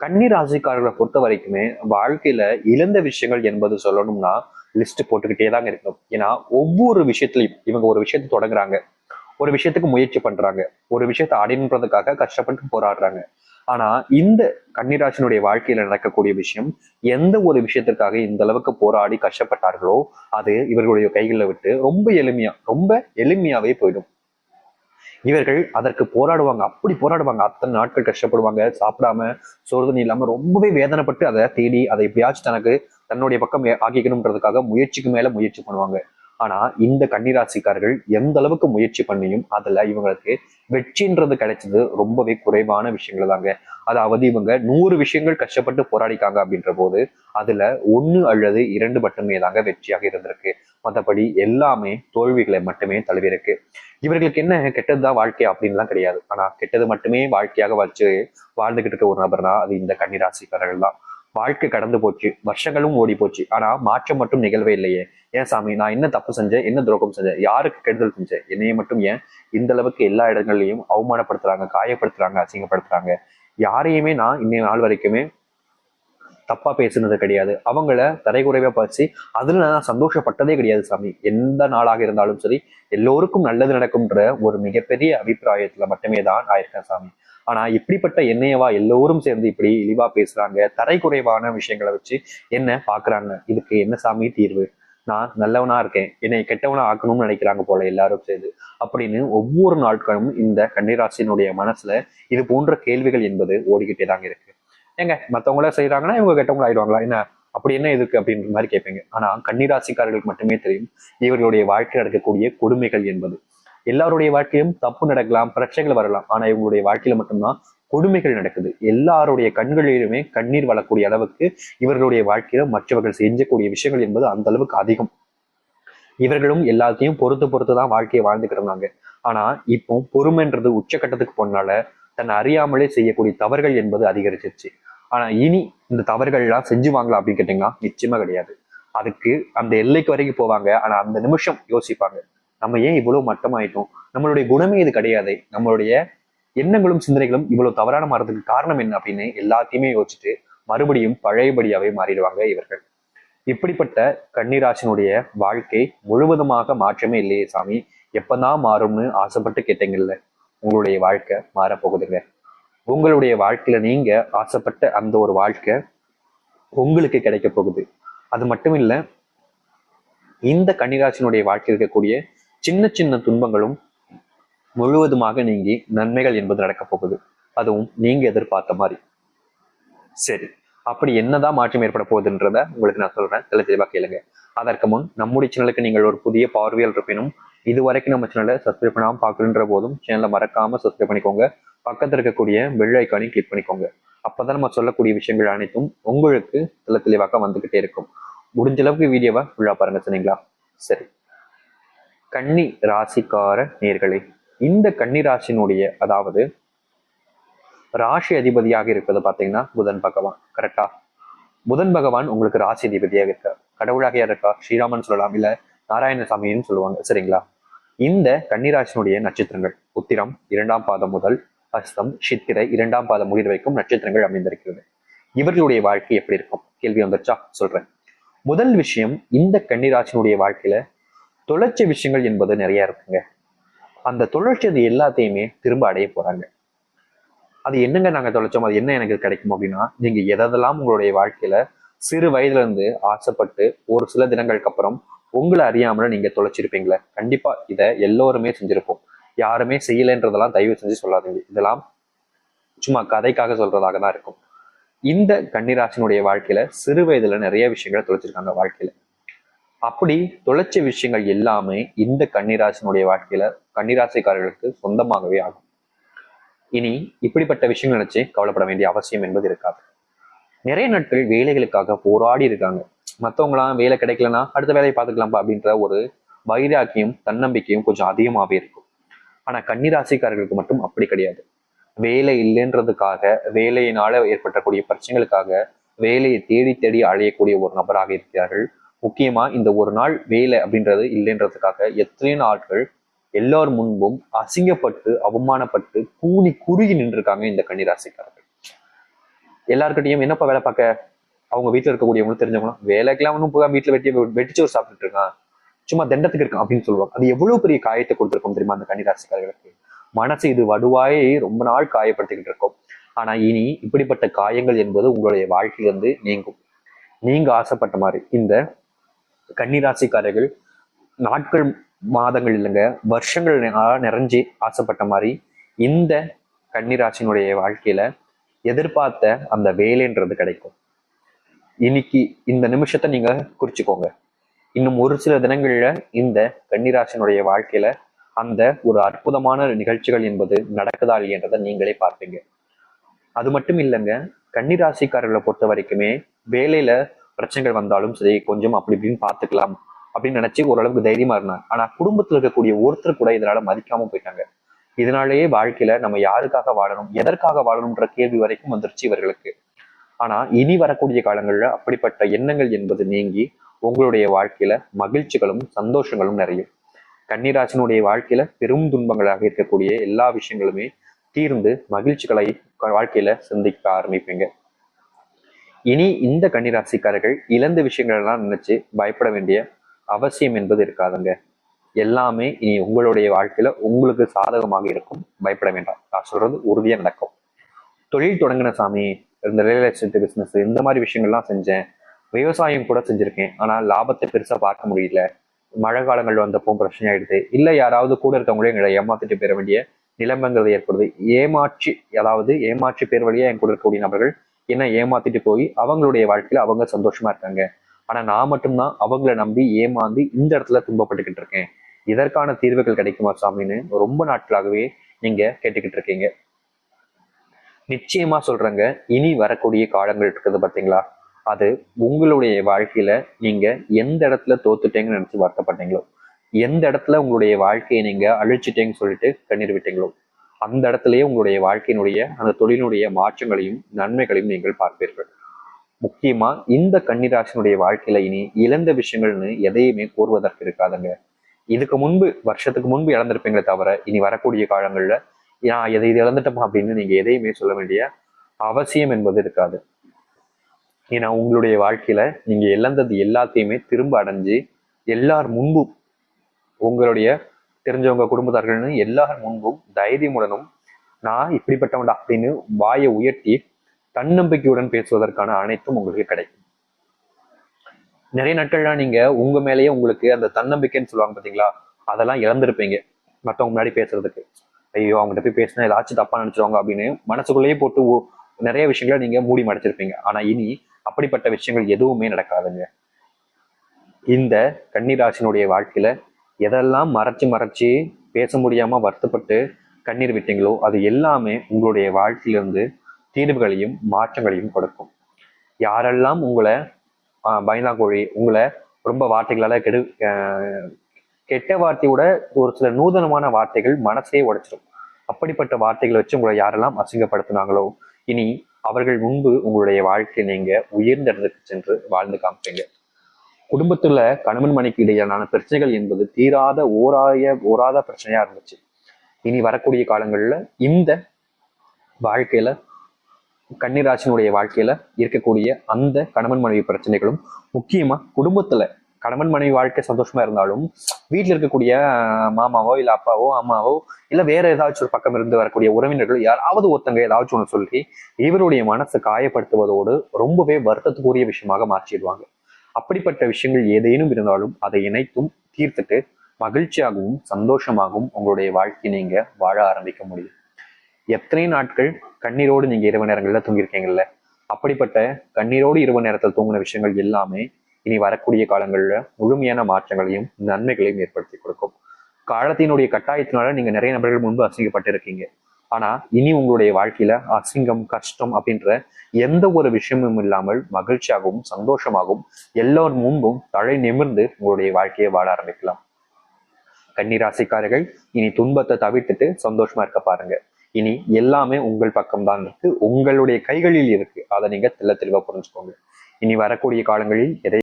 கன்னி ராசிக்காரர்களை பொறுத்த வரைக்குமே வாழ்க்கையில இழந்த விஷயங்கள் என்பது சொல்லணும்னா லிஸ்ட் போட்டுக்கிட்டே தாங்க இருக்கணும். ஏன்னா ஒவ்வொரு விஷயத்திலையும் இவங்க ஒரு விஷயத்தை தொடங்குறாங்க. ஒரு விஷயத்துக்கு முயற்சி பண்றாங்க. ஒரு விஷயத்தை அடையணுன்றதுக்காக கஷ்டப்பட்டு போராடுறாங்க. ஆனா இந்த கன்னிராசினுடைய வாழ்க்கையில நடக்கக்கூடிய விஷயம் எந்த ஒரு விஷயத்திற்காக இந்த அளவுக்கு போராடி கஷ்டப்பட்டார்களோ அது இவர்களுடைய கைகளில் விட்டு ரொம்ப எளிமையா ரொம்ப எளிமையாவே போயிடும். இவர்கள் அதற்கு போராடுவாங்க. அப்படி போராடுவாங்க. அத்தனை நாட்கள் கஷ்டப்படுவாங்க. சாப்பிடாம சோறு தண்ணி இல்லாம ரொம்பவே வேதனைப்பட்டு அதை தேடி அதை எப்படியாச்சும் தனக்கு தன்னுடைய பக்கம் ஆக்கிக்கணும்ன்றதுக்காக ஆக்கிக்கணுன்றதுக்காக முயற்சிக்கு மேல முயற்சி பண்ணுவாங்க. ஆனா இந்த கன்னிராசிக்காரர்கள் எந்த அளவுக்கு முயற்சி பண்ணியும் அதுல இவங்களுக்கு வெற்றின்றது கிடைச்சது ரொம்பவே குறைவான விஷயங்கள் தாங்க அதாவது இவங்க நூறு விஷயங்கள் கஷ்டப்பட்டு போராடிக்காங்க அப்படின்ற போது அதுல ஒண்ணு அல்லது இரண்டு மட்டுமே தாங்க வெற்றியாக இருந்திருக்கு. மற்றபடி எல்லாமே தோல்விகளை மட்டுமே தழுவிருக்கு இவர்களுக்கு என்ன கெட்டதுதான் வாழ்க்கை அப்படின்லாம் கிடையாது. ஆனா கெட்டது மட்டுமே வாழ்க்கையாக வச்சு வாழ்ந்துகிட்டு இருக்க ஒரு நபர்னா அது இந்த கன்னிராசிக்காரர்கள் தான். வாழ்க்கை கடந்து போச்சு. வருஷங்களும் ஓடி போச்சு. ஆனா மாற்றம் மட்டும் நிகழ்வே இல்லையே. ஏன் சாமி? நான் என்ன தப்பு செஞ்சேன்? என்ன துரோகம் செஞ்சேன்? யாருக்கு கெடுதல் செஞ்சேன்? என்னைய மட்டும் ஏன் இந்த அளவுக்கு எல்லா இடங்கள்லையும் அவமானப்படுத்துறாங்க காயப்படுத்துறாங்க அசிங்கப்படுத்துறாங்க? யாரையுமே நான் இன்னைய நாள் வரைக்குமே தப்பா பேசுனது கிடையாது. அவங்கள தரைக்குறைவா பேசி அதுல நான் சந்தோஷப்பட்டதே கிடையாது சாமி. எந்த நாளாக இருந்தாலும் சரி எல்லோருக்கும் நல்லது நடக்கும்ன்ற ஒரு மிகப்பெரிய அபிப்பிராயத்துல மட்டுமே தான் நான் இருக்கேன் சாமி. ஆனா இப்படிப்பட்ட என்னையவா எல்லோரும் சேர்ந்து இப்படி இழிவா பேசுறாங்க தரைக்குறைவான விஷயங்களை வச்சு என்ன பாக்குறாங்க? இதுக்கு என்ன சாமி தீர்வு? நான் நல்லவனா இருக்கேன் என்னை கெட்டவனா ஆக்கணும்னு நினைக்கிறாங்க போல எல்லாரும் சேர்ந்து. அப்படின்னு ஒவ்வொரு நாட்களும் இந்த கன்னிராசினுடைய மனசுல இது போன்ற கேள்விகள் என்பது ஓடிக்கிட்டே தாங்க இருக்கு. ஏங்க மத்தவங்கள செய்யறாங்கன்னா இவங்க கெட்டவங்க ஆயிடுவாங்களா? என்ன? அப்படி என்ன இருக்கு அப்படின்ற மாதிரி கேட்பீங்க. ஆனா கன்னிராசிக்காரர்களுக்கு மட்டுமே தெரியும் இவர்களுடைய வாழ்க்கையில் நடக்கக்கூடிய கொடுமைகள் என்பது. எல்லாருடைய வாழ்க்கையிலும் தப்பு நடக்கலாம் பிரச்சனைகள் வரலாம். ஆனா இவங்களுடைய வாழ்க்கையில மட்டும்தான் கொடுமைகள் நடக்குது. எல்லாருடைய கண்களிலுமே கண்ணீர் வரக்கூடிய அளவுக்கு இவர்களுடைய வாழ்க்கையில மற்றவர்கள் செஞ்சக்கூடிய விஷயங்கள் என்பது அந்த அளவுக்கு அதிகம். இவர்களும் எல்லாத்தையும் பொறுத்து பொறுத்து தான் வாழ்க்கையை வாழ்ந்துக்கிட்டு இருந்தாங்க. ஆனா இப்போ பொறுமைன்றது உச்சக்கட்டத்துக்கு போனால தன்னை அறியாமலே செய்யக்கூடிய தவறுகள் என்பது அதிகரிச்சிருச்சு. ஆனா இனி இந்த தவறுகள் எல்லாம் செஞ்சுவாங்களா அப்படின்னு கேட்டீங்கன்னா நிச்சயமா கிடையாது. அதுக்கு அந்த எல்லைக்கு வரைக்கும் போவாங்க. ஆனா அந்த நிமிஷம் யோசிப்பாங்க. நம்ம ஏன் இவ்வளவு மட்டமாயிட்டோம்? நம்மளுடைய குணமே இது கிடையாது. நம்மளுடைய எண்ணங்களும் சிந்தனைகளும் இவ்வளவு தவறான மாறதுக்கு காரணம் என்ன அப்படின்னு எல்லாத்தையுமே யோசிச்சுட்டு மறுபடியும் பழையபடியாவே மாறிடுவாங்க இவர்கள். இப்படிப்பட்ட கன்னிராசினுடைய வாழ்க்கை முழுவதுமாக மாற்றமே இல்லையே சாமி. எப்பதான் மாறும்னு ஆசைப்பட்டு கேட்டீங்கல்ல? உங்களுடைய வாழ்க்கை மாறப்போகுதுங்க. உங்களுடைய வாழ்க்கையில நீங்க ஆசைப்பட்ட அந்த ஒரு வாழ்க்கை உங்களுக்கு கிடைக்க போகுது. அது மட்டும் இல்ல இந்த கன்னிராசினுடைய வாழ்க்கை இருக்கக்கூடிய சின்ன சின்ன துன்பங்களும் முழுவதுமாக நீங்கி நன்மைகள் என்பது நடக்கப் போகுது. அதுவும் நீங்க எதிர்பார்த்த மாதிரி. சரி அப்படி என்னதான் மாற்றம் ஏற்பட போகுதுன்றத உங்களுக்கு நான் சொல்றேன். தெளி தெளிவாக கேளுங்க. அதற்கு முன் நம்முடைய சேனலுக்கு நீங்கள் ஒரு புதிய பார்வையால் இருப்பினும் இது வரைக்கும் நம்ம சேனலை சப்ஸ்கிரைப் பண்ணாம பார்க்குறன்ற போதும் சேனலை மறக்காம சப்ஸ்கிரைப் பண்ணிக்கோங்க. பக்கத்துல இருக்கக்கூடிய பெல் ஐக்கானையும் கிளிக் பண்ணிக்கோங்க. அப்பதான் நம்ம சொல்லக்கூடிய விஷயங்கள் அனைத்தும் உங்களுக்கு தெளி தெளிவாக வந்துகிட்டே இருக்கும். முடிஞ்ச அளவுக்கு வீடியோவை ஃபுல்லாக பாருங்க சரிங்களா? சரி. கன்னி ராசிக்கார நேர்களே இந்த கன்னி ராசினுடைய அதாவது ராசி அதிபதியாக இருப்பது பாத்தீங்கன்னா புதன் பகவான் கரெக்டா புதன் பகவான் உங்களுக்கு ராசி அதிபதியாக இருக்கார். கடவுளாக யார் இருக்கா? ஸ்ரீராமன் சொல்லலாம் இல்ல நாராயணசாமின்னு சொல்லுவாங்க சரிங்களா? இந்த கன்னிராசினுடைய நட்சத்திரங்கள் உத்திரம் இரண்டாம் பாதம் முதல் அஸ்தம் சித்திரை இரண்டாம் பாதம் முடிவு வரைக்கும் நட்சத்திரங்கள் அமைந்திருக்கிறது. இவர்களுடைய வாழ்க்கை எப்படி இருக்கும்? கேள்வி வந்துருச்சா? சொல்றேன். முதல் விஷயம் இந்த கன்னிராசினுடைய வாழ்க்கையில தொலைச்ச விஷயங்கள் என்பது நிறைய இருக்குங்க. அந்த தொலைச்சது எல்லாத்தையுமே திரும்ப அடைய போறாங்க. அது என்னங்க நாங்க தொலைச்சோம்? அது என்ன எனக்கு கிடைக்கும் அப்படின்னா நீங்க எதெல்லாம் உங்களுடைய வாழ்க்கையில சிறு வயதுல இருந்து ஆசைப்பட்டு ஒரு சில தினங்களுக்கு அப்புறம் உங்களை அறியாமல நீங்க தொலைச்சிருப்பீங்களே. கண்டிப்பா இதை எல்லோருமே செஞ்சிருப்போம். யாருமே செய்யலைன்றதெல்லாம் தயவு செஞ்சு சொல்லாதீங்க. இதெல்லாம் சும்மா கதைக்காக சொல்றதாக தான் இருக்கும். இந்த கன்னிராசினுடைய வாழ்க்கையில சிறு வயதுல நிறைய விஷயங்களை தொலைச்சிருக்காங்க வாழ்க்கையில. அப்படி தொலைச்ச விஷயங்கள் எல்லாமே இந்த கன்னிராசினுடைய வாழ்க்கையில கன்னிராசிக்காரர்களுக்கு சொந்தமாகவே ஆகும். இனி இப்படிப்பட்ட விஷயங்கள் நினைச்சு கவலைப்பட வேண்டிய அவசியம் என்பது இருக்காது. நிறைய நாட்கள் வேலைகளுக்காக போராடி இருக்காங்க. மற்றவங்களாம் வேலை கிடைக்கலன்னா அடுத்த வேலையை பார்த்துக்கலாம்ப்பா அப்படின்ற ஒரு வைராக்கியம் தன்னம்பிக்கையும் கொஞ்சம் அதிகமாகவே இருக்கும். ஆனா கன்னிராசிக்காரர்களுக்கு மட்டும் அப்படி கிடையாது. வேலை இல்லைன்றதுக்காக வேலையினால ஏற்பட்டக்கூடிய பிரச்சனைகளுக்காக வேலையை தேடி தேடி அழையக்கூடிய ஒரு நபராக இருக்கிறார்கள். முக்கியமா இந்த ஒரு நாள் வேலை அப்படின்றது இல்லைன்றதுக்காக எத்தனை ஆட்கள் எல்லார் முன்பும் அசிங்கப்பட்டு அவமானப்பட்டு கூனி குறுகி நின்றுருக்காங்க இந்த கன்னிராசிக்காரர்கள். எல்லாருக்கிட்டையும் என்னப்பா வேலை பார்க்க? அவங்க வீட்டுல இருக்கக்கூடியவங்களும் தெரிஞ்சவங்களும் வேலைக்கெல்லாம் ஒன்றும் போய் வீட்டுல வெட்டி வெட்டிச்சோறு சாப்பிட்டுட்டு இருக்கான். சும்மா தண்டத்துக்கு இருக்கான். அப்படின்னு சொல்லுவாங்க. அது எவ்வளவு பெரிய காயத்தை கொடுத்துருக்கும் தெரியுமா அந்த கன்னிராசிக்காரர்களுக்கு? மனசு இது வடுவாயை ரொம்ப நாள் காயப்படுத்திக்கிட்டு இருக்கும். ஆனா இனி இப்படிப்பட்ட காயங்கள் என்பது உங்களுடைய வாழ்க்கையிலிருந்து நீங்கும். நீங்க ஆசைப்பட்ட மாதிரி இந்த கன்னிராசிக்காரர்கள் நாட்கள் மாதங்கள் இல்லைங்க வருஷங்கள் நிறைஞ்சு ஆசைப்பட்ட மாதிரி இந்த கன்னிராசினுடைய வாழ்க்கையில எதிர்பார்த்த அந்த வேலைன்றது கிடைக்கும். இன்னைக்கு இந்த நிமிஷத்தை நீங்க குறிச்சுக்கோங்க. இன்னும் ஒரு சில தினங்கள்ல இந்த கன்னிராசினுடைய வாழ்க்கையில அந்த ஒரு அற்புதமான நிகழ்ச்சிகள் என்பது நடக்குதா இல்லையன்றதை நீங்களே பார்ப்பீங்க. அது மட்டும் இல்லைங்க கன்னிராசிக்காரர்களை பொறுத்த வரைக்குமே வேலையில பிரச்சனைகள் வந்தாலும் சரி கொஞ்சம் அப்படி இப்படின்னு பார்த்துக்கலாம் அப்படின்னு நினைச்சு ஓரளவுக்கு தைரியமா இருந்தாங்க. ஆனா குடும்பத்துல இருக்கக்கூடிய ஒருத்தர் கூட இதனால மதிக்காம போயிட்டாங்க. இதனாலேயே வாழ்க்கையில நம்ம யாருக்காக வாழணும் எதற்காக வாழணும்ன்ற கேள்வி வரைக்கும் வந்துருச்சு இவர்களுக்கு. ஆனா இனி வரக்கூடிய காலங்கள்ல அப்படிப்பட்ட எண்ணங்கள் என்பது நீங்கி உங்களுடைய வாழ்க்கையில மகிழ்ச்சிகளும் சந்தோஷங்களும் நிறையும். கன்னிராசனுடைய வாழ்க்கையில பெரும் துன்பங்களாக இருக்கக்கூடிய எல்லா விஷயங்களுமே தீர்ந்து மகிழ்ச்சிகளை வாழ்க்கையில சிந்திக்க ஆரம்பிப்பீங்க. இனி இந்த கன்னிராசிக்காரர்கள் இழந்த விஷயங்களெல்லாம் நினைச்சு பயப்பட வேண்டிய அவசியம் என்பது இருக்காதுங்க. எல்லாமே இனி உங்களுடைய வாழ்க்கையில உங்களுக்கு சாதகமாக இருக்கும். பயப்பட வேண்டாம். நான் சொல்றது உறுதியா நடக்கும். தொழில் தொடங்கின சாமி இந்த ரியல் எஸ்டேட் பிசினஸ் இந்த மாதிரி விஷயங்கள்லாம் செஞ்சேன். விவசாயம் கூட செஞ்சிருக்கேன். ஆனா லாபத்தை பெருசா பார்க்க முடியல. மழை காலங்கள் வந்தப்போ பிரச்சனை ஆயிடுது இல்ல யாராவது கூட இருக்கவங்களே எங்களை ஏமாத்திட்டு பெற வேண்டிய நிலைமைங்கிறது ஏற்படுது. ஏமாற்றி அதாவது ஏமாற்றி பேர் வழியா என் கூட இருக்கக்கூடிய நபர்கள் என்ன ஏமாத்திட்டு போய் அவங்களுடைய வாழ்க்கையில அவங்க சந்தோஷமா இருக்காங்க. ஆனா நான் மட்டும்தான் அவங்கள நம்பி ஏமாந்து இந்த இடத்துல துன்பப்பட்டுக்கிட்டு இருக்கேன். இதற்கான தீர்வுகள் கிடைக்குமா சாமின்னு ரொம்ப நாட்களாகவே நீங்க கேட்டுக்கிட்டு இருக்கீங்க. நிச்சயமா சொல்றேங்க இனி வரக்கூடிய காலங்கள் இருக்குது பாத்தீங்களா? அது உங்களுடைய வாழ்க்கையில நீங்க எந்த இடத்துல தோத்துட்டேங்கன்னு நினைச்சு வருத்தப்பட்டீங்களோ எந்த இடத்துல உங்களுடைய வாழ்க்கையை நீங்க அழிச்சிட்டேங்கன்னு சொல்லிட்டு கண்ணீர் விட்டீங்களோ அந்த இடத்துலயே உங்களுடைய வாழ்க்கையினுடைய அந்த தொழிலினுடைய மாற்றங்களையும் நன்மைகளையும் நீங்கள் பார்ப்பீர்கள். முக்கியமா இந்த கன்னிராசினுடைய வாழ்க்கையில இனி இழந்த விஷயங்கள்னு எதையுமே கோருவதற்கு இருக்காதுங்க. இதுக்கு முன்பு வருஷத்துக்கு முன்பு இழந்திருப்பீங்களே தவிர இனி வரக்கூடிய காலங்கள்ல நான் எதை இது இழந்துட்டோமா? அப்படின்னு நீங்க எதையுமே சொல்ல வேண்டிய அவசியம் என்பது இருக்காது. ஏன்னா உங்களுடைய வாழ்க்கையில நீங்க இழந்தது எல்லாத்தையுமே திரும்ப அடைஞ்சு எல்லார் முன்பும் உங்களுடைய தெரிஞ்சவங்க குடும்பத்தார்கள்னு எல்லார் முன்பும் தைரியமுடனும் நான் இப்படிப்பட்டவன்டா அப்படின்னு வாயை உயர்த்தி தன்னம்பிக்கையுடன் பேசுவதற்கான அனைத்தும் உங்களுக்கு கிடைக்கும். நிறைய நாட்கள்லாம் நீங்க உங்க மேலேயே உங்களுக்கு அந்த தன்னம்பிக்கைன்னு சொல்லுவாங்க பாத்தீங்களா? அதெல்லாம் இழந்திருப்பீங்க. மத்தவங்க முன்னாடி பேசுறதுக்கு. ஐயோ அவங்ககிட்ட போய் பேசினா ஏதாச்சும் தப்பா நினைச்சிருவாங்க அப்படின்னு மனசுக்குள்ளேயே போட்டு நிறைய விஷயங்களை நீங்க மூடி மடைச்சிருப்பீங்க. ஆனா இனி அப்படிப்பட்ட விஷயங்கள் எதுவுமே நடக்காதுங்க. இந்த கன்னிராசினுடைய வாழ்க்கையில எதெல்லாம் மறைச்சு மறைச்சு பேச முடியாம வருத்தப்பட்டு கண்ணீர் விட்டீங்களோ அது எல்லாமே உங்களுடைய வாழ்க்கையிலிருந்து தீர்வுகளையும் மாற்றங்களையும் கொடுக்கும். யாரெல்லாம் உங்களை ஆஹ், பயந்தாங்கோழி உங்களை ரொம்ப வார்த்தைகளால கெடு கெட்ட வார்த்தையோட ஒரு சில நூதனமான வார்த்தைகள் மனசே உடைச்சிடும் அப்படிப்பட்ட வார்த்தைகளை வச்சு உங்களை யாரெல்லாம் அசிங்கப்படுத்தினாங்களோ இனி அவர்கள் முன்பு உங்களுடைய வாழ்க்கையை நீங்க உயர்ந்த இடத்துக்கு சென்று வாழ்ந்து காமிப்பீங்க. குடும்பத்துல கணவன் மனைக்கு இடையிலான பிரச்சனைகள் என்பது தீராத ஓராய ஓராத பிரச்சனையா இருந்துச்சு. இனி வரக்கூடிய காலங்கள்ல இந்த வாழ்க்கையில கன்னிராசினுடைய வாழ்க்கையில இருக்கக்கூடிய அந்த கணவன் மனைவி பிரச்சனைகளும் முக்கியமா குடும்பத்துல கணவன் மனைவி வாழ்க்கை சந்தோஷமா இருந்தாலும் வீட்டில் இருக்கக்கூடிய மாமாவோ இல்ல அப்பாவோ அம்மாவோ இல்ல வேற ஏதாச்சும் ஒரு பக்கம் இருந்து வரக்கூடிய உறவினர்கள் யாராவது ஒருத்தங்க ஏதாச்சும் ஒன்று சொல்லி இவருடைய மனசை காயப்படுத்துவதோடு ரொம்பவே வருத்தத்துக்குரிய விஷயமாக மாற்றிடுவாங்க. அப்படிப்பட்ட விஷயங்கள் ஏதேனும் இருந்தாலும் அதை இணைத்தும் தீர்த்துட்டு மகிழ்ச்சியாகவும் சந்தோஷமாகவும் உங்களுடைய வாழ்க்கையை நீங்க வாழ ஆரம்பிக்க முடியும். எத்தனை நாட்கள் கண்ணீரோடு நீங்க இரவு நேரங்கள்ல தூங்கியிருக்கீங்கல்ல? அப்படிப்பட்ட கண்ணீரோடு இரவு நேரத்தில் தூங்கின விஷயங்கள் எல்லாமே இனி வரக்கூடிய காலங்களில் முழுமையான மாற்றங்களையும் நன்மைகளையும் ஏற்படுத்தி கொடுக்கும். காலத்தினுடைய கட்டாயத்தினால நீங்க நிறைய நபர்கள் முன்பு அசிங்கப்பட்டிருக்கீங்க. ஆனா இனி உங்களுடைய வாழ்க்கையில அசிங்கம் கஷ்டம் அப்படின்ற எந்த ஒரு விஷயமும் இல்லாமல் மகிழ்ச்சியாகவும் சந்தோஷமாகவும் எல்லோர் முன்பும் தலை நிமிர்ந்து உங்களுடைய வாழ்க்கையை வாழ ஆரம்பிக்கலாம். கன்னிராசிக்காரர்கள் இனி துன்பத்தை தவிர்த்துட்டு சந்தோஷமா இருக்க பாருங்க. இனி எல்லாமே உங்கள் பக்கம்தான் இருக்கு. உங்களுடைய கைகளில் இருக்கு. அதை நீங்க தெல்ல தெளிவா புரிஞ்சுக்கோங்க. இனி வரக்கூடிய காலங்களில் எதை